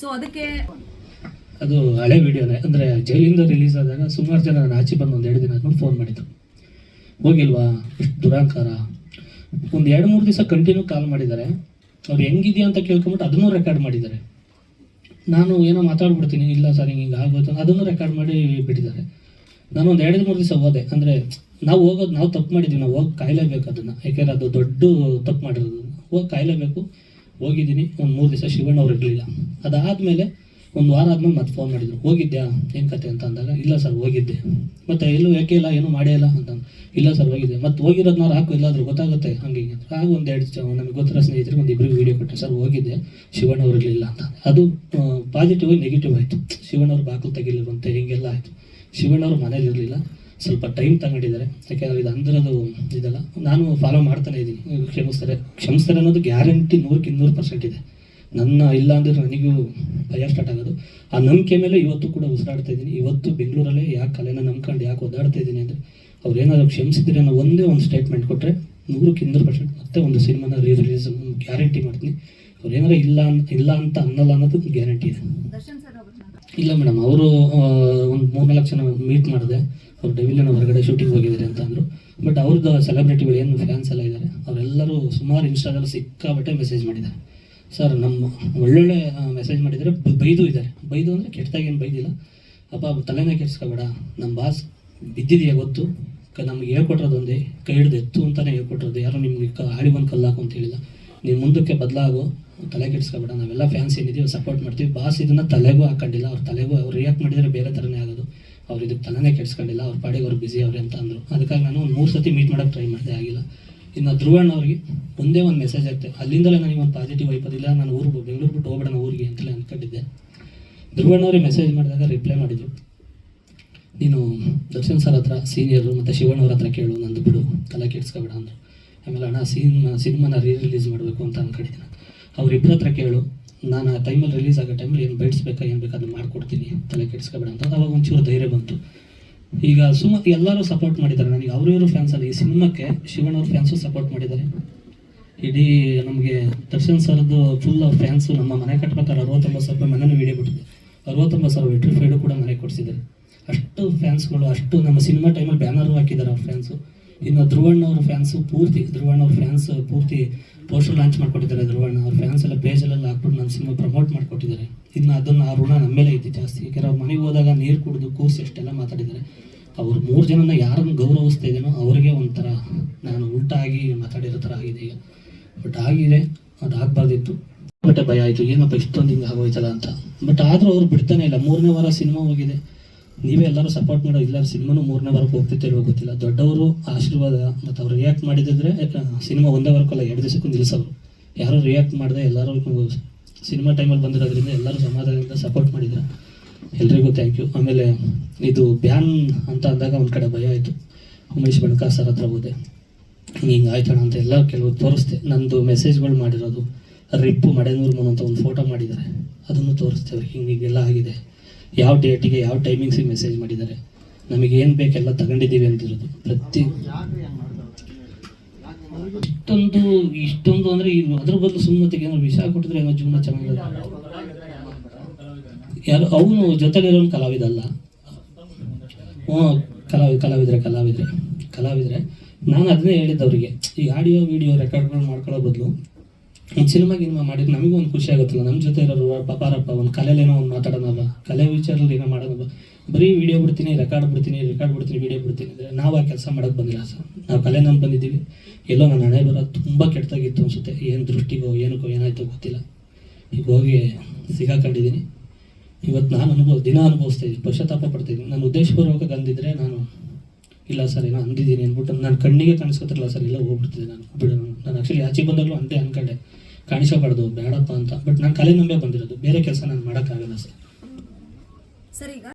So ಅದಕ್ಕೆ ಅದು ಹಳೆ ವಿಡಿಯೋನೇ. ಅಂದರೆ ಜೈಲಿಂದ ರಿಲೀಸ್ ಆದಾಗ ಸುಮಾರು ಜನ ನಾನು ಆಚೆ ಬಂದು ಒಂದು ಎರಡು ದಿನ ಆದ್ಮೇಲೆ ಫೋನ್ ಮಾಡಿದ್ರು. ಹೋಗಿಲ್ವಾ? ಎಷ್ಟು ದುರಾಂಕಾರ. ಒಂದು ಎರಡು ಮೂರು ದಿವಸ ಕಂಟಿನ್ಯೂ ಕಾಲ್ ಮಾಡಿದ್ದಾರೆ. ಅವ್ರು ಹೆಂಗಿದೆಯಾ ಅಂತ ಕೇಳ್ಕೊಂಬಿಟ್ಟು ಅದನ್ನೂ ರೆಕಾರ್ಡ್ ಮಾಡಿದ್ದಾರೆ. ನಾನು ಏನೋ ಮಾತಾಡ್ಬಿಡ್ತೀನಿ, ಇಲ್ಲ ಸರ್, ಹಿಂಗೆ ಹಿಂಗೆ ಆಗೋಯ್ತು ಅದನ್ನು ರೆಕಾರ್ಡ್ ಮಾಡಿ ಬಿಟ್ಟಿದ್ದಾರೆ. ನಾನು ಒಂದು ಎರಡು ಮೂರು ದಿವಸ ಹೋದೆ. ಅಂದರೆ ನಾವು ಹೋಗೋದು, ನಾವು ತಪ್ಪು ಮಾಡಿದ್ದೀವಿ ನಾವು ಹೋಗಿ ಕಾಯಲೇಬೇಕು ಅದನ್ನು. ಯಾಕೆಂದ್ರೆ ಅದು ದೊಡ್ಡ ತಪ್ಪು ಮಾಡಿರೋದು. ಹೋಗಿ ಕಾಯಲೇಬೇಕು. ಹೋಗಿದ್ದೀನಿ. ಒಂದು ಮೂರು ದಿವಸ ಶಿವಣ್ಣ ಅವ್ರು ಇರಲಿಲ್ಲ. ಅದಾದಮೇಲೆ ಒಂದು ವಾರ ಆದಮೇಲೆ ಮತ್ತೆ ಫೋನ್ ಮಾಡಿದ್ರು. ಹೋಗಿದ್ದ್ಯಾ ಏನು ಕತೆ ಅಂತ ಅಂದಾಗ, ಇಲ್ಲ ಸರ್, ಹೋಗಿದ್ದೆ. ಮತ್ತೆ ಎಲ್ಲೂ ಯಾಕೆ ಇಲ್ಲ, ಏನೂ ಮಾಡೇ ಇಲ್ಲ ಅಂತ ಇಲ್ಲ ಸರ್, ಹೋಗಿದ್ದೆ. ಮತ್ತೆ ಹೋಗಿರೋದು ನಾವು ಹಾಕು ಇಲ್ಲಾದ್ರೂ ಗೊತ್ತಾಗುತ್ತೆ ಹಂಗೆ ಹಿಂಗೆ ಅಂತ. ಆಗ ಒಂದು ಎರಡು ನಮಗೆ ಗೊತ್ತಿರೋ ಸ್ನೇಹಿತರಿಗೆ ಒಂದು ಇಬ್ಬರಿಗೆ ವೀಡಿಯೋ ಕೊಟ್ಟೆ. ಸರ್, ಹೋಗಿದ್ದೆ. ಶಿವಣ್ಣ ಅವ್ರು ಇರಲಿಲ್ಲ ಅಂತ. ಅದು ಪಾಸಿಟಿವ್ ನೆಗೆಟಿವ್ ಆಯಿತು. ಶಿವಣ್ಣ ಅವ್ರು ಬಾಕಲು ತೆಗಿಲಿರುವಂತೆ ಹಿಂಗೆಲ್ಲ ಆಯಿತು. ಶಿವಣ್ಣ ಅವ್ರು ಮನೇಲಿ ಇರಲಿಲ್ಲ. ಸ್ವಲ್ಪ ಟೈಮ್ ತಗೊಂಡಿದ್ದಾರೆ. ಯಾಕೆಂದ್ರೆ ಇದು ಅಂದ್ರದು ಇದೆಲ್ಲ. ನಾನು ಫಾಲೋ ಮಾಡ್ತಾನೆ ಇದ್ದೀನಿ. ಕ್ಷಮಿಸ್ತಾರೆ. ಕ್ಷಮಿಸ್ತಾರೆ ಅನ್ನೋದು ಗ್ಯಾರಂಟಿ ನೂರಕ್ಕೆ ಇನ್ನೂರು ಪರ್ಸೆಂಟ್ ಇದೆ. ನನ್ನ ಇಲ್ಲ ಅಂದ್ರೆ ನನಗೂ ಭಯ ಸ್ಟಾರ್ಟ್ ಆಗೋದು. ಆ ನಂಬಿಕೆ ಮೇಲೆ ಇವತ್ತು ಕೂಡ ಉಸಿರಾಡ್ತಾ ಇದ್ದೀನಿ. ಇವತ್ತು ಬೆಂಗಳೂರಲ್ಲೇ ಯಾಕೆ ಕಲೆನ ನಂಬ್ಕೊಂಡು ಯಾಕೆ ಓದಾಡ್ತಾ ಇದ್ದೀನಿ ಅಂದರೆ, ಅವ್ರು ಏನಾದರೂ ಕ್ಷಮಿಸಿದ್ರೆ ಅನ್ನೋ ಒಂದೇ ಒಂದು ಸ್ಟೇಟ್ಮೆಂಟ್ ಕೊಟ್ಟರೆ ನೂರಕ್ಕೆ ಇನ್ನೂರು ಪರ್ಸೆಂಟ್ ಮತ್ತೆ ಒಂದು ಸಿನಿಮಾನ ರೀ ರಿಲೀಸ್ ಗ್ಯಾರಂಟಿ ಮಾಡ್ತೀನಿ. ಅವ್ರು ಏನಾದ್ರೂ ಇಲ್ಲ ಅಂತ ಇಲ್ಲ ಅಂತ ಅನ್ನಲ್ಲ ಅನ್ನೋದು ಗ್ಯಾರಂಟಿ ಇದೆ. ಇಲ್ಲ ಮೇಡಮ್ ಅವರು ಒಂದು ಮೂರ್ನಾಲ್ಕು ಜನ ಮೀಟ್ ಮಾಡಿದೆ. ಅವ್ರು ಡೆವಿಲಿನ ಹೊರಗಡೆ ಶೂಟಿಂಗ್ ಹೋಗಿದ್ದಾರೆ ಅಂತ ಅಂದರು. ಬಟ್ ಅವ್ರದ್ದು ಸೆಲೆಬ್ರಿಟಿಗಳು ಏನು ಫ್ಯಾನ್ಸ್ ಎಲ್ಲ ಇದ್ದಾರೆ ಅವರೆಲ್ಲರೂ ಸುಮಾರು ಇನ್ಸ್ಟಾದಲ್ಲಿ ಸಿಕ್ಕಾಬಟ್ಟೆ ಮೆಸೇಜ್ ಮಾಡಿದ್ದಾರೆ. ಸರ್ ನಮ್ಮ ಒಳ್ಳೊಳ್ಳೆ ಮೆಸೇಜ್ ಮಾಡಿದರೆ ಬೈದು ಇದ್ದಾರೆ. ಬೈದು ಅಂದರೆ ಕೆಟ್ಟದಾಗೇನು ಬೈದಿಲ್ಲ. ಅಪ್ಪ, ತಲೆನೇ ಕೆಡ್ಸ್ಕೊಬೇಡ. ನಮ್ಮ ಬಾಸ್ ಬಿದ್ದಿದೆಯಾ ಗೊತ್ತು. ಕ, ನಮ್ಗೆ ಹೇಳ್ಕೊಟ್ರೋದು ಒಂದೇ, ಕೈ ಹಿಡ್ದು ಎತ್ತು ಅಂತಲೇ ಹೇಳ್ಕೊಟ್ರೋದು. ಯಾರೋ ನಿಮ್ಗೆ ಹಾಡಿ ಬಂದು ಕಲ್ಲಾಕು ಅಂತ ಹೇಳಿಲ್ಲ. ನೀವು ಮುಂದಕ್ಕೆ ಬದಲಾಗು. ತಲೆ ಕೆಡಿಸ್ಕೊಬೇಡ ನಾವೆಲ್ಲ ಫ್ಯಾನ್ಸ್ ಏನಿದ್ದೀವಿ ಸಪೋರ್ಟ್ ಮಾಡ್ತೀವಿ. ಬಾಸ್ ಇದನ್ನ ತಲೆಗೂ ಹಾಕೊಂಡಿಲ್ಲ, ಅವ್ರ ತಲೆಗೂ ಅವ್ರು ರಿಯಾಕ್ಟ್ ಮಾಡಿದರೆ ಬೇರೆ ಥರನೇ ಆಗೋದು. ಅವ್ರು ಇದಕ್ಕೆ ತಲೆನೇ ಕೆಡಿಸ್ಕೊಂಡಿಲ್ಲ, ಅವ್ರ ಪಾಡಿಗೆ ಅವ್ರು ಬಿಸಿ ಅವ್ರೆ ಅಂತ ಅಂದರು. ಅದಕ್ಕಾಗಿ ನಾನು ಒಂದು ಮೂರು ಸತಿ ಮೀಟ್ ಮಾಡೋಕ್ಕೆ ಟ್ರೈ ಮಾಡಿದೆ ಆಗಿಲ್ಲ. ಇನ್ನು ಧ್ರುವಣ್ಣ ಅವ್ರಿಗೆ ಒಂದೇ ಒಂದು ಮೆಸೇಜ್ ಆಗ್ತದೆ ಅಲ್ಲಿಂದಲೇ ನನಗೆ ಒಂದು ಪಾಸಿಟಿವ್ ವೈಪದಿಲ್ಲ ನಾನು ಊರು ಬೆಂಗಳೂರು ಬಿಟ್ಟು ಹೋಗ್ಬೇಡ ಊರಿಗೆ ಅಂತಲೇ ಅಂದ್ಕೊಂಡಿದ್ದೆ ಧ್ರುವಣ್ಣ ಅವ್ರಿಗೆ ಮೆಸೇಜ್ ಮಾಡಿದಾಗ ರಿಪ್ಲೈ ಮಾಡಿದರು, ನೀನು ದರ್ಶನ್ ಸರ್ ಹತ್ರ ಸೀನಿಯರು ಮತ್ತು ಶಿವಣ್ಣ ಅವ್ರ ಹತ್ರ ಕೇಳು, ನಂದು ಬಿಡು, ತಲೆ ಕೆಡಿಸ್ಕೊಬೇಡ ಅಂದರು. ಆಮೇಲೆ ಅಣ್ಣ ಸಿನಿಮಾ ಸಿನಿಮಾನ ರೀ ರಿಲೀಸ್ ಮಾಡಬೇಕು ಅಂತ ಅಂದ್ಕೊಂಡಿದ್ದೀನಿ ಅವ್ರಿಬ್ಬರ ಹತ್ರ ಕೇಳು. ನಾನು ಆ ಟೈಮಲ್ಲಿ ರಿಲೀಸ್ ಆಗೋ ಟೈಮಲ್ಲಿ ಏನು ಬೈಡ್ಸ್ಬೇಕಾ ಏನು ಬೇಕು ಅದನ್ನು ಮಾಡ್ಕೊಡ್ತೀನಿ. ತಲೆ ಕೆಡಿಸ್ಕೊಬೇಡ ಅಂತ. ಅವಾಗ ಒಂಚೂರು ಧೈರ್ಯ ಬಂತು. ಈಗ ಸುಮ್ಮ ಎಲ್ಲರೂ ಸಪೋರ್ಟ್ ಮಾಡಿದ್ದಾರೆ ನನಗೆ. ಅವರು ಇವರು ಫ್ಯಾನ್ಸ್ ಅಲ್ಲ. ಈ ಸಿನಿಮಾಕ್ಕೆ ಶಿವಣ್ಣ ಅವ್ರ ಫ್ಯಾನ್ಸು ಸಪೋರ್ಟ್ ಮಾಡಿದ್ದಾರೆ. ಇಡೀ ನಮಗೆ ದರ್ಶನ್ ಸರ್ದು ಫುಲ್ ಫ್ಯಾನ್ಸು ನಮ್ಮ ಮನೆ ಕಟ್ಬೇಕಾದ್ರೆ ಅರವತ್ತೊಂಬತ್ತು ಸಾವಿರ ರೂಪಾಯಿ ವೀಡಿಯೋ ಬಿಟ್ಟಿದೆ. ಅರವತ್ತೊಂಬತ್ತು ಸಾವಿರ ವೆಟ್ರಿಫೈಡು ಕೂಡ ಮನೆ ಕೊಡಿಸಿದ್ದಾರೆ. ಅಷ್ಟು ಫ್ಯಾನ್ಸ್ಗಳು ಅಷ್ಟು ನಮ್ಮ ಸಿನಿಮಾ ಟೈಮಲ್ಲಿ ಬ್ಯಾನರು ಹಾಕಿದ್ದಾರೆ ಅವ್ರ ಫ್ಯಾನ್ಸು ಇನ್ನು ಧ್ರುವಣ್ಣ ಅವ್ರ ಫ್ಯಾನ್ಸು ಪೂರ್ತಿ ಧ್ರುವಣ್ಣ ಅವ್ರ ಫ್ಯಾನ್ಸ್ ಪೂರ್ತಿ ಪೋಸ್ಟರ್ ಲಾಂಚ್ ಮಾಡಿಕೊಟ್ಟಿದ್ದಾರೆ ಧ್ರುವಣ್ಣ ಅವ್ರ. ಪೇಜಲ್ಲೆಲ್ಲ ಹಾಕ್ಬಿಟ್ಟು ನನ್ನ ಸಿನಿಮಾ ಪ್ರಮೋಟ್ ಮಾಡಿಕೊಟ್ಟಿದ್ದಾರೆ. ಇನ್ನು ಅದನ್ನು ಆ ಋಣ ನಮ್ಮ ಮೇಲೆ ಐತಿ ಜಾಸ್ತಿ. ಯಾಕೆಂದ್ರೆ ಮನೆಗೆ ಹೋದಾಗ ನೀರು ಕುಡಿದು ಕೂರಿಸಿ ಎಷ್ಟೆಲ್ಲ ಮಾತಾಡಿದ್ದಾರೆ. ಅವ್ರು ಮೂರು ಜನನ ಯಾರನ್ನು ಗೌರವಿಸ್ತಾ ಇದೇನೋ ಅವರಿಗೆ ಒಂಥರ ನಾನು ಉಲ್ಟಾಗಿ ಮಾತಾಡಿರೋ ಥರ ಆಗಿದೆ ಈಗ. ಬಟ್ ಆಗಿದೆ ಅದು ಆಗಬಾರ್ದಿತ್ತು ಬಟ್ ಭಯ ಆಯಿತು, ಏನಪ್ಪ ಇಷ್ಟೊಂದು ಹಿಂಗೆ ಆಗೋಯ್ತಲ್ಲ ಅಂತ. ಬಟ್ ಆದರೂ ಅವ್ರು ಬಿಡ್ತಾನೆ ಇಲ್ಲ, ಮೂರನೇ ವಾರ ಸಿನಿಮಾ ಹೋಗಿದೆ. ನೀವೇ ಎಲ್ಲರೂ ಸಪೋರ್ಟ್ ಮಾಡೋ ಇಲ್ಲ ಸಿನಿಮಾನು ಮೂರನೇ ವಾರಕ್ಕೆ ಹೋಗ್ತಿತ್ತು ಗೊತ್ತಿಲ್ಲ. ದೊಡ್ಡವರು ಆಶೀರ್ವಾದ, ಮತ್ತು ಅವ್ರು ರಿಯಾಕ್ಟ್ ಮಾಡಿದ್ರೆ ಸಿನಿಮಾ ಒಂದೇ ವಾರಕ್ಕಲ್ಲ ಎರಡು ದಿವಸಕ್ಕೂ ನಿಲ್ಲಿಸೋರು. ಯಾರು ರಿಯಾಕ್ಟ್ ಮಾಡಿದೆ ಎಲ್ಲರೂ ಸಿನಿಮಾ ಟೈಮಲ್ಲಿ ಬಂದಿರೋದ್ರಿಂದ ಎಲ್ಲರೂ ಸಮಾಧಾನದಿಂದ ಸಪೋರ್ಟ್ ಮಾಡಿದ್ರು. ಎಲ್ರಿಗೂ ಥ್ಯಾಂಕ್ ಯು ಆಮೇಲೆ ಇದು ಬ್ಯಾನ್ ಅಂತ ಅಂದಾಗ ಒಂದು ಕಡೆ ಭಯ ಆಯಿತು. ಉಮೇಶ್ ಬಣ್ಕಾರ್ ಸರ್ ಹತ್ರ ಹೋದೆ. ಹಿಂಗೆ ಆಯ್ತಣ ಅಂತ ಎಲ್ಲ ಕೆಲವು ತೋರಿಸ್ದೆ. ನಂದು ಮೆಸೇಜ್ಗಳು ಮಾಡಿರೋದು. ರಿಪ್ಪು ಮಡೆನೂರು ಮನ ಅಂತ ಒಂದು ಫೋಟೋ ಮಾಡಿದ್ದಾರೆ ಅದನ್ನು ತೋರಿಸ್ದೆ ಅವ್ರಿಗೆ. ಹಿಂಗೆ ಹೀಗೆಲ್ಲ ಆಗಿದೆ. ಯಾವ ಡೇಟಿಗೆ ಯಾವ ಟೈಮಿಂಗ್ಸಿಗೆ ಮೆಸೇಜ್ ಮಾಡಿದ್ದಾರೆ ನಮಗೇನು ಬೇಕೆಲ್ಲ ತಗೊಂಡಿದ್ದೀವಿ ಅಂತಿರೋದು. ಪ್ರತಿ ಇಷ್ಟೊಂದು ಇಷ್ಟೊಂದು ಅಂದರೆ ಅದ್ರ ಬದಲು ಸುಮ್ಮನೆ ಏನೋ ವಿಷ ಕೊಟ್ಟಿದ್ರೆ ಏನೋ ಜೀವನ ಚೆನ್ನಾಗಿರುತ್ತೆ ಯಾರು, ಅವನು ಜೊತೆಲಿರೋನು ಕಲಾವಿದ ಅಲ್ಲ. ಹ್ಞೂ ಕಲಾವಿ, ಕಲಾವಿದ್ರೆ ಕಲಾವಿದ್ರೆ ಕಲಾವಿದ್ರೆ. ನಾನು ಅದನ್ನೇ ಹೇಳಿದ್ದು ಅವರಿಗೆ. ಈ ಆಡಿಯೋ ವಿಡಿಯೋ ರೆಕಾರ್ಡ್ಗಳು ಮಾಡ್ಕೊಳ್ಳೋ ಬದಲು ಒಂದು ಸಿನಿಮಾ ಗಿನಿಮಾ ಮಾಡಿದ್ರೆ ನಮಗೂ ಒಂದು ಖುಷಿ ಆಗುತ್ತಲ್ಲ. ನಮ್ಮ ಜೊತೆ ಇರೋರು ಪಾಪಾರಪ್ಪ ಒಂದು ಕಲೆಲೇನೋ ಒಂದು ಮಾತಾಡೋಣಲ್ಲ ಕಲೆ ವಿಚಾರದಲ್ಲಿ ಏನೋ ಮಾಡೋಣ ಬರೀ ವಿಡಿಯೋ ಬಿಡ್ತೀನಿ ರೆಕಾರ್ಡ್ ಬಿಡ್ತೀನಿ ರೆಕಾರ್ಡ್ ಬಿಡ್ತೀನಿ ವಿಡಿಯೋ ಬಿಡ್ತೀನಿ ಅಂದರೆ ನಾವು ಆ ಕೆಲಸ ಮಾಡೋಕ್ಕೆ ಬಂದಿಲ್ಲ ಸರ್. ನಾವು ಕಲೆ ನಂಬಿ ಬಂದಿದ್ದೀವಿ. ಎಲ್ಲೋ ನನ್ನ ಹಣೆ ಬರೋ ತುಂಬ ಕೆಟ್ಟದಾಗಿತ್ತು ಅನಿಸುತ್ತೆ. ಏನು ದೃಷ್ಟಿಗೋ, ಏನಕ್ಕೋ, ಏನಾಯ್ತೋ ಗೊತ್ತಿಲ್ಲ. ಈಗ ಹೋಗಿ ಸಿಗಾಕೊಂಡಿದ್ದೀನಿ. ಇವತ್ತು ನಾನು ಅನುಭವ, ದಿನ ಅನುಭವಿಸ್ತಾ ಇದ್ದೀನಿ. ಪಶ್ಚಾತ್ತಾಪ ಪಡ್ತಾ ಇದ್ದೀನಿ. ನಾನು ಉದ್ದೇಶಪೂರ್ವಕ ಅಂದಿದ್ರೆ ನಾನು, ಇಲ್ಲ ಸರ್, ಏನೋ ಅಂದಿದ್ದೀನಿ ಅಂದ್ಬಿಟ್ಟು ನಾನು ಕಣ್ಣಿಗೆ ಕಾಣಿಸ್ಕೊತಿರಲ್ಲ ಸರ್, ಎಲ್ಲ ಹೋಗ್ಬಿಡ್ತಿದ್ದೆ ನಾನು ಬಿಡೋಣ ನಾನು ಆ್ಯಕ್ಚುಲಿ ಆಚೆ ಬಂದಾಗಲೂ ಅಂತೆ ಅನ್ಕೊಂಡೆ. ಕಾಣಿಸಬಾರ್ದು ಬೇಡಪ್ಪ ಅಂತ. ಬಟ್ ನಾನು ಕಲೆ ನಂಬೆ ಬಂದಿರೋದು. ಬೇರೆ ಕೆಲಸ ನಾನು ಮಾಡೋಕ್ಕಾಗಲ್ಲ ಸರ್. ಸರ್, ಈಗ